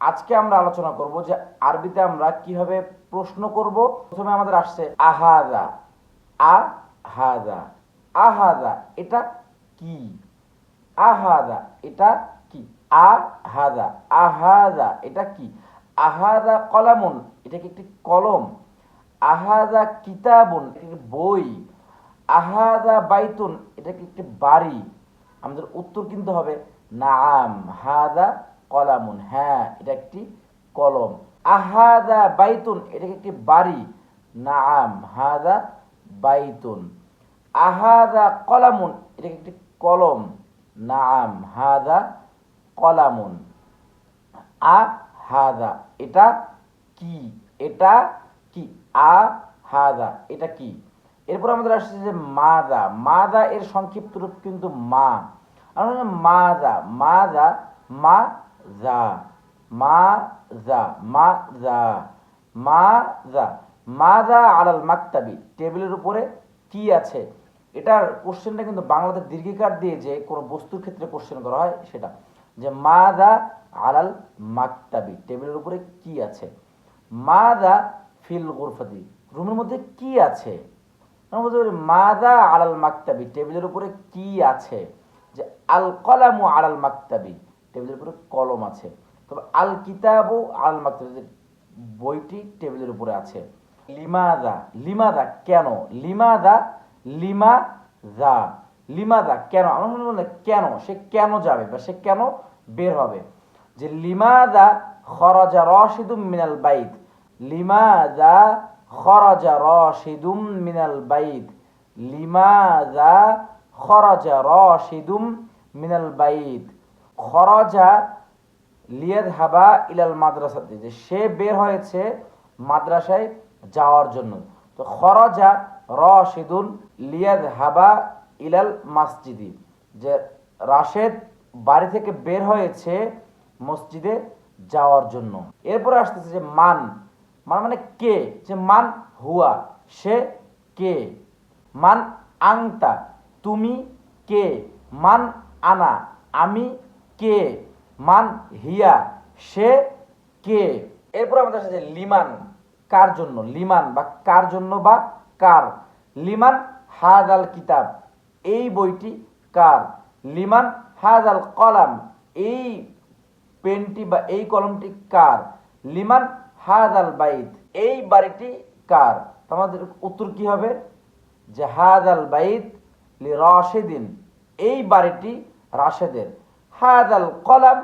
আজকে আমরা আলোচনা করব যে আরবিতে আমরা কীভাবে প্রশ্ন করব। প্রথমে আমাদের আসছে আহাদা আহাদা আহাদা, এটা কি? আহাদা, এটা কি? আহাদা আহাদা, এটা কি? আহাদা কলামুন, এটা কি একটি কলম? আহাদা কিতাবুন, এটা কি বই? আহাদা বাইতুন, এটা কি একটি বাড়ি? আমাদের উত্তর কিন্তু হবে নাম। হাদা কলামুন হ্যাঁ এটা একটি কলম। আহাদা বাইতুন এটা একটি বাড়ি। নাম হাদা বাইতুন। আহাদা কলামুন এটা একটি কলম। নাম হাদা কলামুন। আ, হাদা, এটা কি? এটা কি? আ, হাদা, এটা কি? এরপর আমাদের আসছে যে মাদা। মাদা এর সংক্ষিপ্ত রূপ কিন্তু মা। মাদা মাদা, মা যা মা যা মা যা মা যা মাদা আলাল মাকতাবি। টেবিলের উপরে কি আছে? এটার কোশ্চেনটা কিন্তু বাংলাতে দীর্ঘিকার দিয়ে যে কোনো বস্তুর ক্ষেত্রে কোশ্চেন করা হয় সেটা। যে মাদা আলাল মাকতাবি, টেবিলের উপরে কি আছে? মাদা ফিল গুরফাতি, রুমের মধ্যে কি আছে? বলতে পারি মাদা আলাল মাকতাবি, টেবিলের উপরে কি আছে? যে আল কলামু আলাল মাকতাবি টেবিলের উপরে কলম আছে। তবে আল কিতাবু আলাল মাকতাবি বইটি টেবিলের উপরে আছে। লিমাদা লিমাদা কেন? লিমাদা লিমা দা লিমাদা কেন? আমরা শুনব কেন, সে কেন যাবে বা সে কেন বের হবে? যে লিমাদা খরজা রশিদুম মিনাল বাইত। লিমাদা খরজা রশিদুম মিনাল বাইত। লিমাদা খরজা রশিদুম মিনাল বাইত। খরজা লিয়াদ হাবা ইলাল মাদ্রাসাতে, যে সে বের হয়েছে মাদ্রাসায় যাওয়ার জন্য। তো খরজা রশিদুন লিয়াদ হাবা ইলাল মাসজিদি, যে রাশেদ বাড়ি থেকে বের হয়েছে মসজিদে যাওয়ার জন্য। এরপরে আসতেছে যে মান মান মানে কে? যে মান হুয়া, সে কে? মান আংতা, তুমি কে? মান আনা, আমি কে? মান হিয়া। সে কে? এরপর আমাদের সাথে লিমান। কার জন্য? লিমান বা কার জন্য বা কার? লিমান হাদ আল কিতাব। এই বইটি কার? লিমান হাদ আল কলাম। এই পেনটি বা এই কলমটি কার? লিমান হাদ আল বাইত। এই বাড়িটি কার? আমাদের উত্তর কি হবে? যে হাদ আল বাইত লি রাশেদিন। এই বাড়িটি রাশেদের। হাদ আল কলাম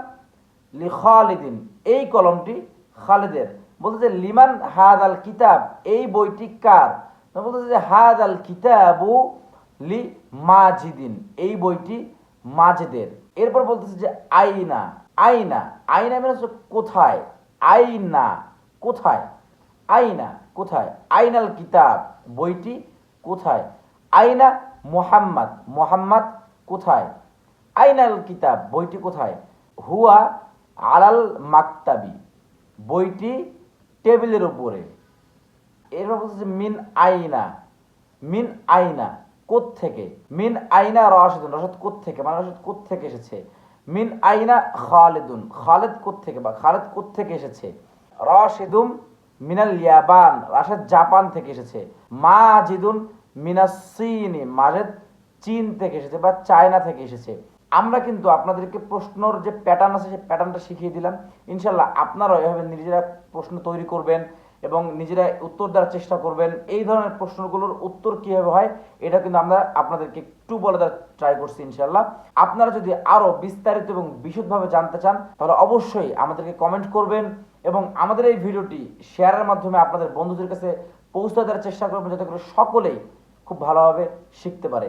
লি খালিদিন। এই কলমটি খালিদের। বলতেছে, লিমান হাদ আল কিতাব এই বইটি কার? বলতেছে যে হাদ আল কিতাবু লি মাজিদিন এই বইটি মাজেদের। এরপর বলতেছে যে, আইনা আইনা আইনা মানে হচ্ছে কোথায়? আইনা কোথায়? আইনা কোথায়? আইনাল কিতাব বইটি কোথায়? আইনা মোহাম্মদ মোহাম্মদ কোথায়? আইনাল কিতাব, বইটি কোথায়? হুয়া আলাল মাকতাবি, বইটি টেবিলের উপরে। এরপর বলতেছে, মিন আইনা মিন আইনা থেকে মিন আইনা থেকে মানে থেকে এসেছে? মিন আইনা খালেদুন খালেদ থেকে বা খালেদ থেকে এসেছে? রশিদুম মিনাল ইয়াবান রাশেদ জাপান থেকে এসেছে? মাজিদুন মিনাসিনি মাজেদ চীন থেকে এসেছে বা চায়না থেকে এসেছে? আমরা কিন্তু আপনাদেরকে প্রশ্নর যে প্যাটার্ন আছে, সেই প্যাটার্নটা শিখিয়ে দিলাম। ইনশাল্লাহ আপনারাও এভাবে নিজেরা প্রশ্ন তৈরি করবেন এবং নিজেরা উত্তর দেওয়ার চেষ্টা করবেন। এই ধরনের প্রশ্নগুলোর উত্তর কীভাবে হয়, এটা কিন্তু আমরা আপনাদেরকে একটু বলে দেওয়ার ট্রাই করছি ইনশাল্লাহ আপনারা যদি আরও বিস্তারিত এবং বিশদভাবে জানতে চান, তাহলে অবশ্যই আমাদেরকে কমেন্ট করবেন এবং আমাদের এই ভিডিওটি শেয়ারের মাধ্যমে আপনাদের বন্ধুদের কাছে পৌঁছে দেওয়ার চেষ্টা করবেন, যাতে করে সকলেই খুব ভালোভাবে শিখতে পারে।